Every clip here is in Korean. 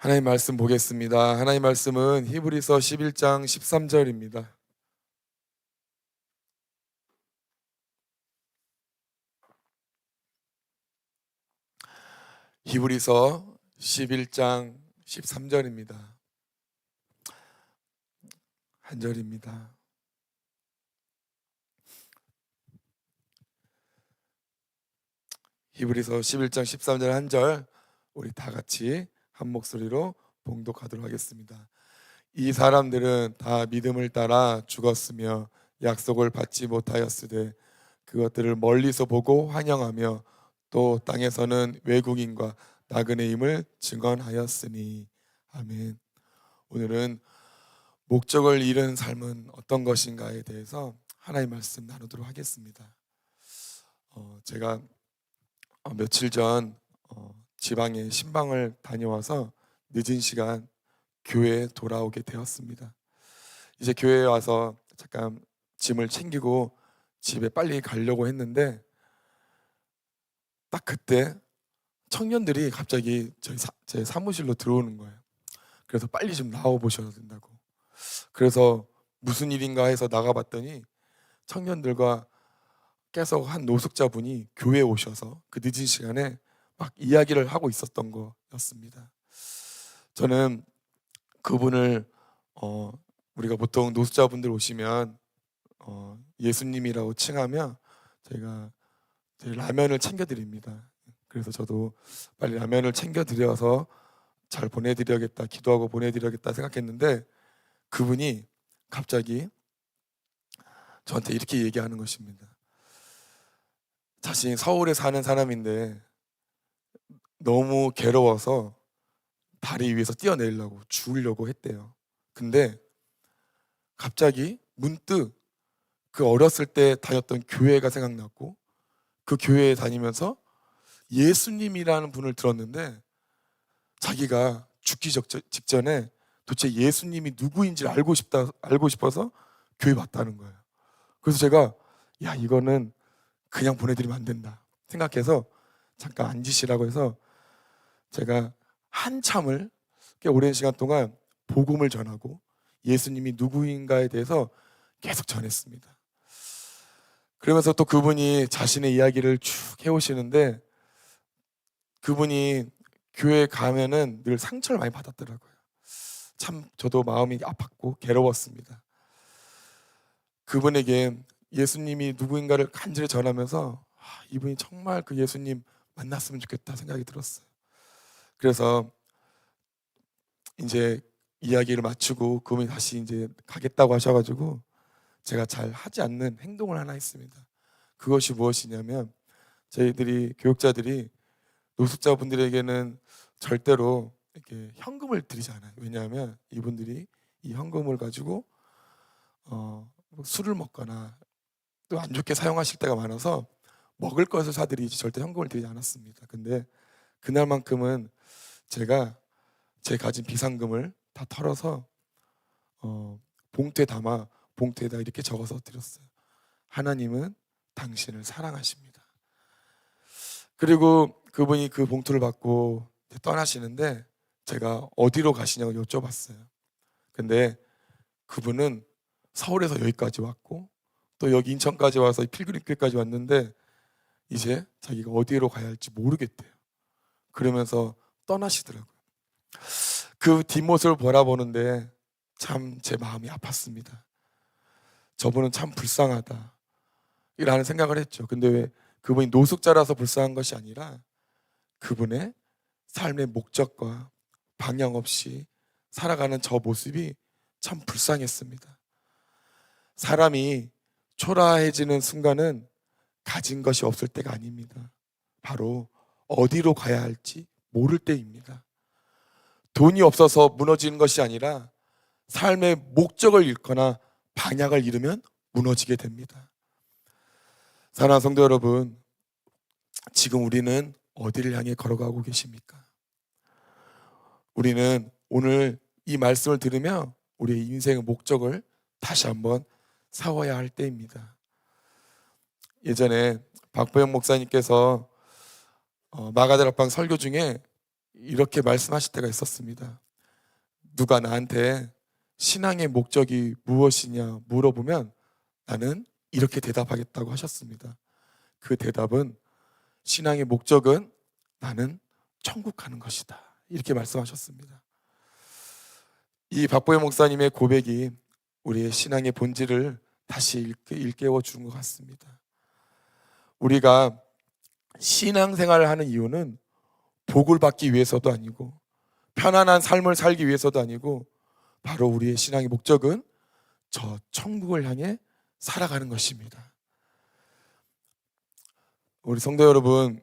하나님 말씀 보겠습니다. 하나님 말씀은 히브리서 11장 13절입니다. 히브리서 11장 13절입니다. 한 절입니다. 히브리서 11장 13절 한 절 우리 다 같이 한 목소리로 봉독하도록 하겠습니다. 이 사람들은 다 믿음을 따라 죽었으며 약속을 받지 못하였으되 그것들을 멀리서 보고 환영하며 또 땅에서는 외국인과 나그네 임을 증언하였으니 아멘. 오늘은 목적을 잃은 삶은 어떤 것인가에 대해서 하나의 말씀 나누도록 하겠습니다. 어, 제가 어, 며칠 전 어, 지방에 신방을 다녀와서 늦은 시간 교회에 돌아오게 되었습니다. 이제 교회에 와서 잠깐 짐을 챙기고 집에 빨리 가려고 했는데 딱 그때 청년들이 갑자기 저희 사, 제 사무실로 들어오는 거예요. 그래서 빨리 좀 나와 보셔야 된다고. 그래서 무슨 일인가 해서 나가봤더니 청년들과 계속 한 노숙자분이 교회에 오셔서 그 늦은 시간에 막 이야기를 하고 있었던 거였습니다. 저는 그분을 어, 우리가 보통 노숙자분들 오시면 어, 예수님이라고 저희가 저희 라면을 챙겨드립니다. 그래서 저도 빨리 라면을 챙겨드려서 잘 보내드려야겠다, 기도하고 보내드려야겠다 생각했는데 그분이 갑자기 저한테 이렇게 얘기하는 것입니다. 자신이 서울에 사는 사람인데 너무 괴로워서 다리 위에서 뛰어내리려고 죽으려고 했대요. 근데 갑자기 문득 그 어렸을 때 다녔던 교회가 생각났고 그 교회에 다니면서 예수님이라는 분을 들었는데 자기가 죽기 적- 직전에 도대체 예수님이 누구인지 알고 싶다 알고 싶어서 교회 왔다는 거예요. 그래서 제가 야 이거는 그냥 보내드리면 안 된다 생각해서 잠깐 앉으시라고 해서 제가 한참을 꽤 오랜 시간 동안 복음을 전하고 예수님이 누구인가에 대해서 계속 전했습니다. 그러면서 또 그분이 자신의 이야기를 쭉 해오시는데 그분이 교회 가면은 늘 상처를 많이 받았더라고요. 참 저도 마음이 아팠고 괴로웠습니다. 그분에게 예수님이 누구인가를 간절히 전하면서 아, 이분이 정말 그 예수님 만났으면 좋겠다 생각이 들었어요. 그래서 이제 이야기를 마치고 그분이 다시 이제 가겠다고 하셔가지고 제가 잘 하지 않는 행동을 하나 했습니다. 그것이 무엇이냐면 저희들이 교육자들이 노숙자분들에게는 절대로 이렇게 현금을 드리지 않아요. 왜냐하면 이분들이 이 현금을 가지고 어, 뭐 술을 먹거나 또 안 좋게 사용하실 때가 많아서 먹을 것을 사드리지 절대 현금을 드리지 않았습니다. 근데 그날만큼은 제가 제 가진 비상금을 다 털어서 어, 봉투에 담아 봉투에다 이렇게 적어서 드렸어요. 하나님은 당신을 사랑하십니다. 그리고 그분이 그 봉투를 받고 떠나시는데 제가 어디로 가시냐고 여쭤봤어요. 근데 그분은 서울에서 여기까지 왔고 또 여기 인천까지 와서 필그림길까지 왔는데 이제 자기가 어디로 가야 할지 모르겠대요. 그러면서 떠나시더라고요. 그 뒷모습을 바라보는데 참 제 마음이 아팠습니다. 저분은 참 불쌍하다. 이라는 생각을 했죠. 근데 왜 그분이 노숙자라서 불쌍한 것이 아니라 그분의 삶의 목적과 방향 없이 살아가는 저 모습이 참 불쌍했습니다. 사람이 초라해지는 순간은 가진 것이 없을 때가 아닙니다. 바로 어디로 가야 할지 모를 때입니다. 돈이 없어서 무너지는 것이 아니라 삶의 목적을 잃거나 방향을 잃으면 무너지게 됩니다. 사랑하는 성도 여러분, 지금 우리는 어디를 향해 걸어가고 계십니까? 우리는 오늘 이 말씀을 들으며 우리의 인생의 목적을 다시 한번 세워야 할 때입니다. 예전에 박보영 목사님께서 어, 마가다락방 설교 중에 이렇게 말씀하실 때가 있었습니다. 누가 나한테 신앙의 목적이 무엇이냐 물어보면 나는 이렇게 대답하겠다고 하셨습니다. 그 대답은 신앙의 목적은 나는 천국 가는 것이다. 이렇게 말씀하셨습니다. 이 박보영 목사님의 고백이 우리의 신앙의 본질을 다시 일깨- 일깨워 주는 것 같습니다. 우리가 신앙생활을 하는 이유는 복을 받기 위해서도 아니고 편안한 삶을 살기 위해서도 아니고 바로 우리의 신앙의 목적은 저 천국을 향해 살아가는 것입니다. 우리 성도 여러분,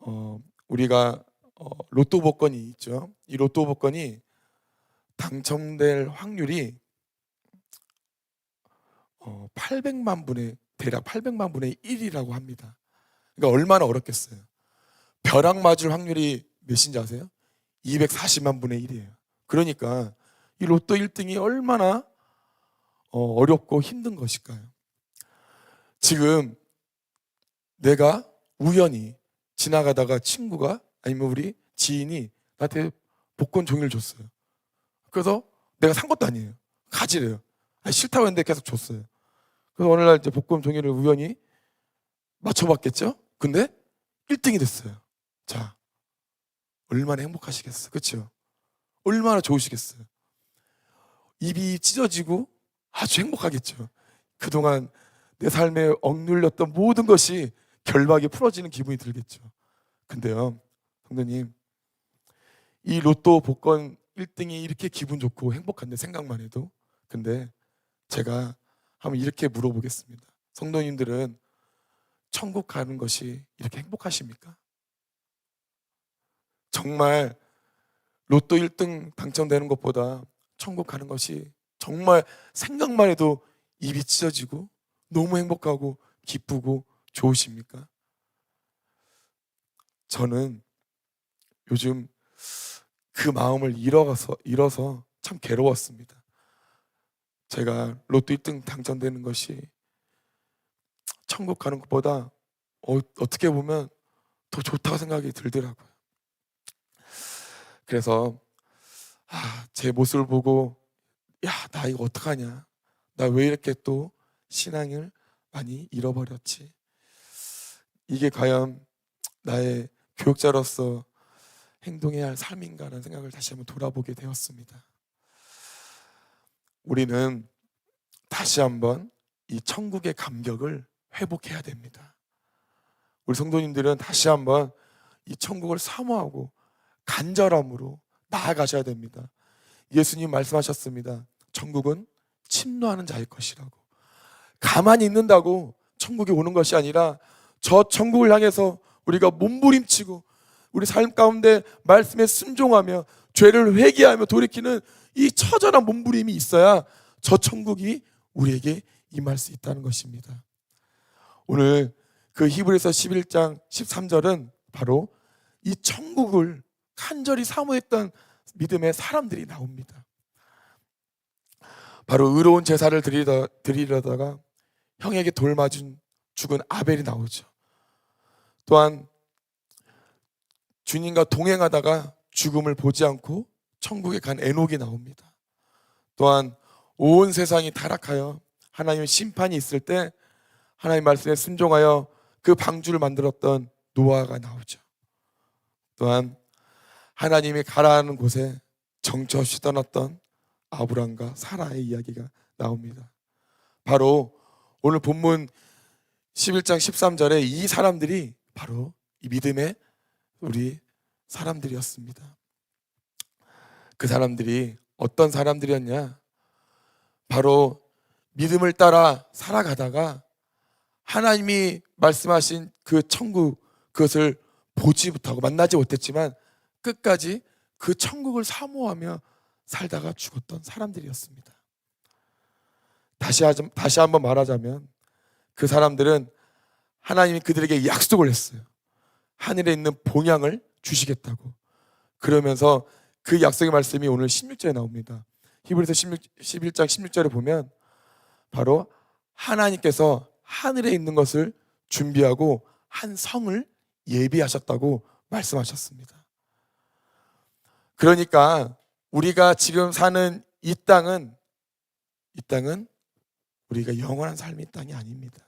어, 우리가 어, 로또 복권이 있죠. 이 로또 복권이 당첨될 확률이 어, 800만 분의 대략 800만 분의 1이라고 합니다. 그러니까 얼마나 어렵겠어요. 벼락 맞을 확률이 몇인지 아세요? 240만 분의 1이에요. 그러니까 이 로또 1등이 얼마나 어, 어렵고 힘든 것일까요? 지금 내가 우연히 지나가다가 친구가 아니면 우리 지인이 나한테 복권 종이를 줬어요. 그래서 내가 산 것도 아니에요. 가지래요. 아니, 싫다고 했는데 계속 줬어요. 그래서 어느 날 이제 복권 종이를 우연히 맞춰봤겠죠? 근데 1등이 됐어요. 자, 얼마나 행복하시겠어요. 그렇죠? 얼마나 좋으시겠어요. 입이 찢어지고 아주 행복하겠죠. 그동안 내 삶에 억눌렸던 모든 것이 결박이 풀어지는 기분이 들겠죠. 근데요, 성도님, 이 로또 복권 1등이 이렇게 기분 좋고 행복한데 생각만 해도 근데 제가 한번 이렇게 물어보겠습니다. 성도님들은 천국 가는 것이 이렇게 행복하십니까? 정말 로또 1등 당첨되는 것보다 천국 가는 것이 정말 생각만 해도 입이 찢어지고 너무 행복하고 기쁘고 좋으십니까? 저는 요즘 그 마음을 잃어서 잃어서 참 괴로웠습니다. 제가 로또 1등 당첨되는 것이 천국 가는 것보다 어, 어떻게 보면 더 좋다고 생각이 들더라고요. 그래서 아, 제 모습을 보고 야, 나 이거 어떡하냐? 나 왜 이렇게 또 신앙을 많이 잃어버렸지? 이게 과연 나의 교육자로서 행동해야 할 삶인가라는 생각을 다시 한번 돌아보게 되었습니다. 우리는 다시 한번 이 천국의 감격을 회복해야 됩니다. 우리 성도님들은 다시 한번 이 천국을 사모하고 간절함으로 나아가셔야 됩니다. 예수님 말씀하셨습니다. 천국은 침노하는 자의 것이라고. 가만히 있는다고 천국이 오는 것이 아니라 저 천국을 향해서 우리가 몸부림치고 우리 삶 가운데 말씀에 순종하며 죄를 회개하며 돌이키는 이 처절한 몸부림이 있어야 저 천국이 우리에게 임할 수 있다는 것입니다. 오늘 그 히브리서 11장 13절은 바로 이 천국을 간절히 사모했던 믿음의 사람들이 나옵니다. 바로 의로운 제사를 드리다, 드리려다가 형에게 돌 맞은 죽은 아벨이 나오죠. 또한 주님과 동행하다가 죽음을 보지 않고 천국에 간 에녹이 나옵니다. 또한 온 세상이 타락하여 하나님의 심판이 있을 때 하나님 말씀에 순종하여 그 방주를 만들었던 노아가 나오죠. 또한 하나님이 가라하는 곳에 정처 없이 떠났던 아브람과 사라의 이야기가 나옵니다. 바로 오늘 본문 11장 13절에 이 사람들이 바로 이 믿음의 우리 사람들이었습니다. 그 사람들이 어떤 사람들이었냐? 바로 믿음을 따라 살아가다가 하나님이 말씀하신 그 천국 그것을 보지 못하고 만나지 못했지만 끝까지 그 천국을 사모하며 살다가 죽었던 사람들이었습니다. 다시 하자, 다시 한번 말하자면 그 사람들은 하나님이 그들에게 약속을 했어요. 하늘에 있는 봉양을 주시겠다고. 그러면서 그 약속의 말씀이 오늘 16절에 나옵니다. 히브리서 16, 11장 16절에 보면 바로 하나님께서 하늘에 있는 것을 준비하고 한 성을 예비하셨다고 말씀하셨습니다. 그러니까 우리가 지금 사는 이 땅은 이 땅은 우리가 영원한 삶의 땅이 아닙니다.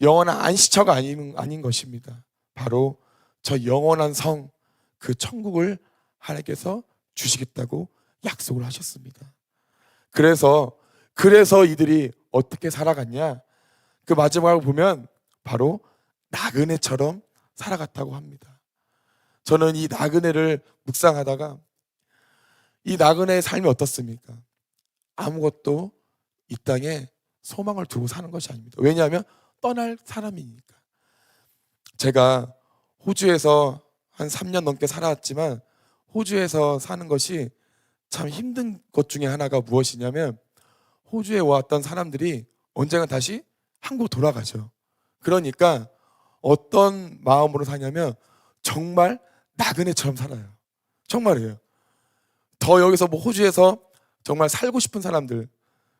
영원한 안식처가 아닌, 아닌 것입니다. 바로 저 영원한 성, 그 천국을 하나님께서 주시겠다고 약속을 하셨습니다. 그래서, 그래서 이들이 어떻게 살아갔냐? 그 마지막을 보면 바로 나그네처럼 살아갔다고 합니다. 저는 이 나그네를 묵상하다가 이 나그네의 삶이 어떻습니까? 아무것도 이 땅에 소망을 두고 사는 것이 아닙니다. 왜냐하면 떠날 사람이니까. 제가 호주에서 한 3년 넘게 살아왔지만 호주에서 사는 것이 참 힘든 것 중에 하나가 무엇이냐면 호주에 왔던 사람들이 언젠가 다시 한국 돌아가죠. 그러니까 어떤 마음으로 사냐면 정말 나그네처럼 살아요. 정말이에요. 더 여기서 뭐 호주에서 정말 살고 싶은 사람들,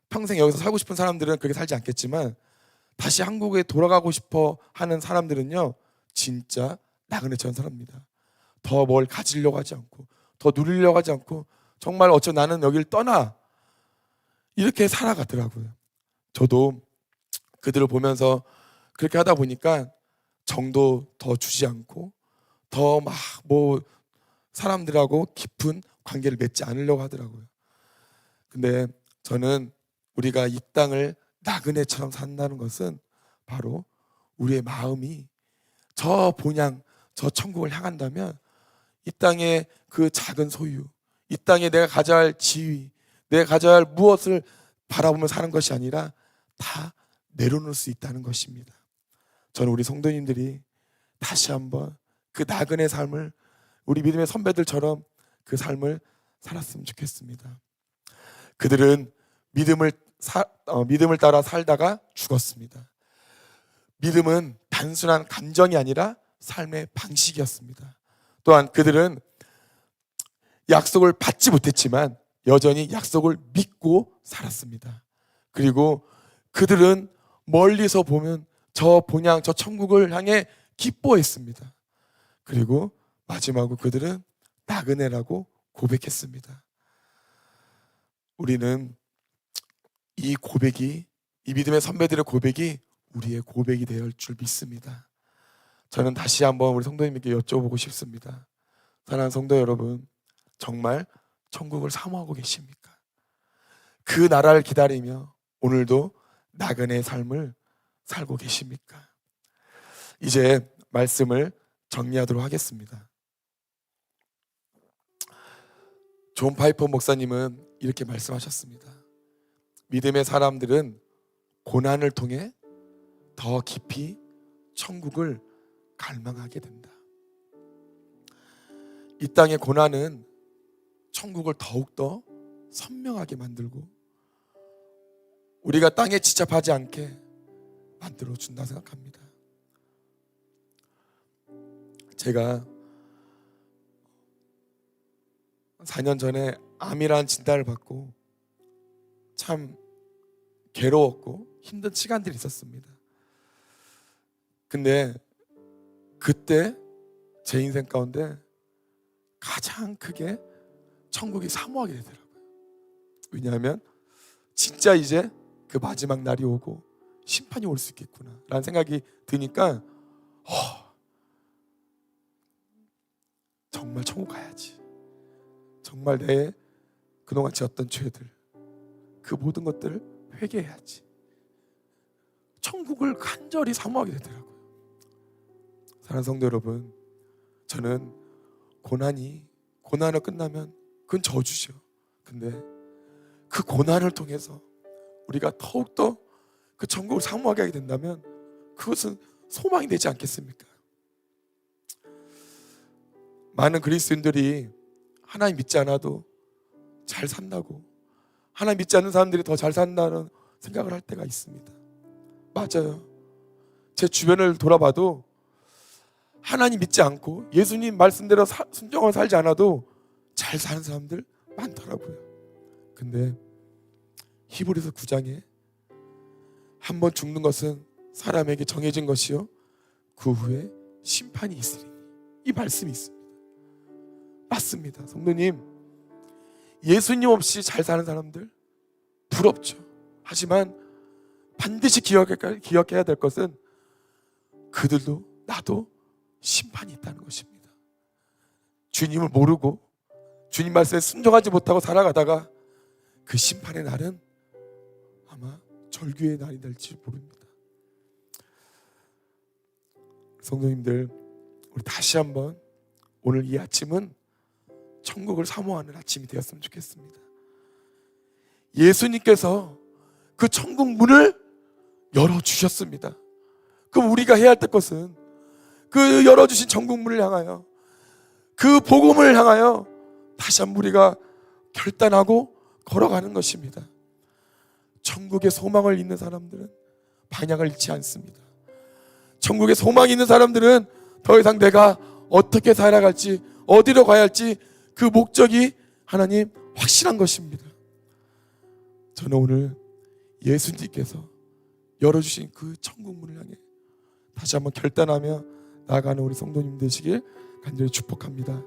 평생 여기서 살고 싶은 사람들은 그렇게 살지 않겠지만 다시 한국에 돌아가고 싶어 하는 사람들은요, 진짜 나그네처럼 삽니다. 더 뭘 가지려고 하지 않고, 더 누리려고 하지 않고, 정말 어쩌 나는 여길 떠나. 이렇게 살아가더라고요. 저도 그들을 보면서 그렇게 하다 보니까 정도 더 주지 않고, 더 막 뭐 사람들하고 깊은 관계를 맺지 않으려고 하더라고요. 근데 저는 우리가 이 땅을 나그네처럼 산다는 것은 바로 우리의 마음이 저 본향, 저 천국을 향한다면 이 땅의 그 작은 소유, 이 땅에 내가 가져야 할 지위, 내가 가져야 할 무엇을 바라보며 사는 것이 아니라 다 내려놓을 수 있다는 것입니다. 저는 우리 성도님들이 다시 한번 그 나그네 삶을 우리 믿음의 선배들처럼 그 삶을 살았으면 좋겠습니다. 그들은 믿음을 사, 어, 믿음을 따라 살다가 죽었습니다. 믿음은 단순한 감정이 아니라 삶의 방식이었습니다. 또한 그들은 약속을 받지 못했지만 여전히 약속을 믿고 살았습니다. 그리고 그들은 멀리서 보면 저 본향, 저 천국을 향해 기뻐했습니다. 그리고 마지막으로 그들은 나그네라고 고백했습니다. 우리는 이 고백이 이 믿음의 선배들의 고백이 우리의 고백이 되어 줄 믿습니다. 저는 다시 한번 우리 성도님께 여쭤보고 싶습니다. 사랑하는 성도 여러분, 정말 천국을 사모하고 계십니까? 그 나라를 기다리며 오늘도 나그네의 삶을 살고 계십니까? 이제 말씀을 정리하도록 하겠습니다. 존 파이퍼 목사님은 이렇게 말씀하셨습니다. 믿음의 사람들은 고난을 통해 더 깊이 천국을 갈망하게 된다. 이 땅의 고난은 천국을 더욱더 선명하게 만들고 우리가 땅에 지잡하지 않게 만들어 준다 생각합니다. 제가 4년 전에 암이라는 진단을 받고 참 괴로웠고 힘든 시간들이 있었습니다. 근데 그때 제 인생 가운데 가장 크게 천국이 사모하게 되더라고요. 왜냐하면 진짜 이제 그 마지막 날이 오고 심판이 올 수 있겠구나 라는 생각이 드니까 어, 정말 천국 가야지. 정말 내 그동안 지었던 죄들 그 모든 것들을 회개해야지. 천국을 간절히 사모하게 되더라고요. 사랑하는 성도 여러분, 저는 고난이 고난을 끝나면 그건 저주죠. 근데 그 고난을 통해서 우리가 더욱더 그 천국을 사모하게 하게 된다면 그것은 소망이 되지 않겠습니까? 많은 그리스도인들이 하나님 믿지 않아도 잘 산다고 하나님 믿지 않는 사람들이 더 잘 산다는 생각을 할 때가 있습니다. 맞아요. 제 주변을 돌아봐도 하나님 믿지 않고 예수님 말씀대로 사, 순종하고 살지 않아도 잘 사는 사람들 많더라고요. 근데 히브리서 9장에 한 번 죽는 것은 사람에게 정해진 것이요 그 후에 심판이 있으리니 이 말씀이 있습니다. 믿습니다. 성도님, 예수님 없이 잘 사는 사람들 부럽죠. 하지만 반드시 기억해, 기억해야 될 것은 그들도 나도 심판이 있다는 것입니다. 주님을 모르고 주님 말씀에 순종하지 못하고 살아가다가 그 심판의 날은 아마 절규의 날이 될지 모릅니다. 성도님들, 우리 다시 한번 오늘 이 아침은 천국을 사모하는 아침이 되었으면 좋겠습니다. 예수님께서 그 천국 문을 열어 주셨습니다. 그럼 우리가 해야 할 것은 그 열어 주신 천국 문을 향하여 그 복음을 향하여 다시 한번 우리가 결단하고 걸어가는 것입니다. 천국의 소망을 잊는 사람들은 방향을 잃지 않습니다. 천국에 소망이 있는 사람들은 더 이상 내가 어떻게 살아갈지 어디로 가야 할지 그 목적이 하나님 확실한 것입니다. 저는 오늘 예수님께서 열어주신 그 천국 문을 향해 다시 한번 결단하며 나아가는 우리 성도님 되시길 간절히 축복합니다.